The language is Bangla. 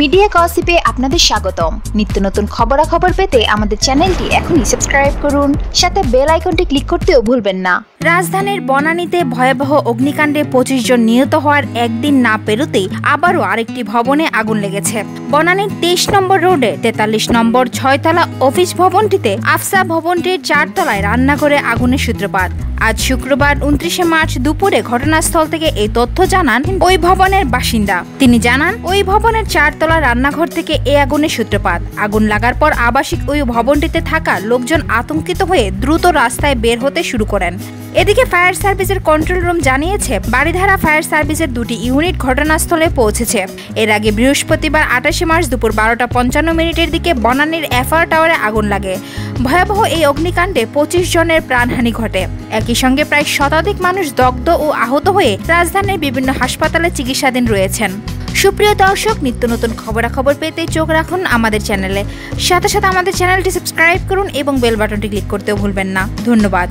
মিডিয়া গসিপে আপনাদের স্বাগতম। নিত্য নতুন খবরাখবর পেতে আমাদের চ্যানেলটি এখনই সাবস্ক্রাইব করুন, সাথে বেল আইকনটি ক্লিক করতেও ভুলবেন না। রাজধানীর বনানীতে ভয়াবহ অগ্নিকাণ্ডে পঁচিশ জন নিহত হওয়ার একদিন না পেরোতেই আবারও আরেকটি ভবনে আগুন লেগেছে। বনানীর তেইশ নম্বর রোডে, তেতাল্লিশ নম্বর ছয়তলা অফিস ভবনটিতে আফসা ভবনটির চারতলায় রান্নাঘরে আগুনের সূত্রপাত। আজ শুক্রবার উনত্রিশে মার্চ দুপুরে ঘটনাস্থল থেকে এই তথ্য জানান ওই ভবনের বাসিন্দা। তিনি জানান, ওই ভবনের চারতলা রান্নাঘর থেকে এই আগুনের সূত্রপাত। আগুন লাগার পর আবাসিক ওই ভবনটিতে থাকা লোকজন আতঙ্কিত হয়ে দ্রুত রাস্তায় বের হতে শুরু করেন। এদিকে ফায়ার সার্ভিসের কন্ট্রোল রুম জানিয়েছে বাড়িধারা ফায়ার সার্ভিসের দুটি ইউনিট ঘটনাস্থলে পৌঁছেছে। এর আগে বৃহস্পতিবার আঠাশে মার্চ দুপুর বারোটা পঞ্চান্ন মিনিটের দিকে বনানীর এফআর টাওয়ারে আগুন লাগে। ভয়াবহ এই অগ্নিকাণ্ডে পঁচিশ জনের প্রাণহানি ঘটে। একই সঙ্গে প্রায় শতাধিক মানুষ দগ্ধ ও আহত হয়ে রাজধানীর বিভিন্ন হাসপাতালে চিকিৎসাধীন রয়েছেন। সুপ্রিয় দর্শক, নিত্য নতুন খবরাখবর পেতে চোখ রাখুন আমাদের চ্যানেলে। সাথে সাথে আমাদের চ্যানেলটি সাবস্ক্রাইব করুন এবং বেল বাটনটি ক্লিক করতেও ভুলবেন না। ধন্যবাদ।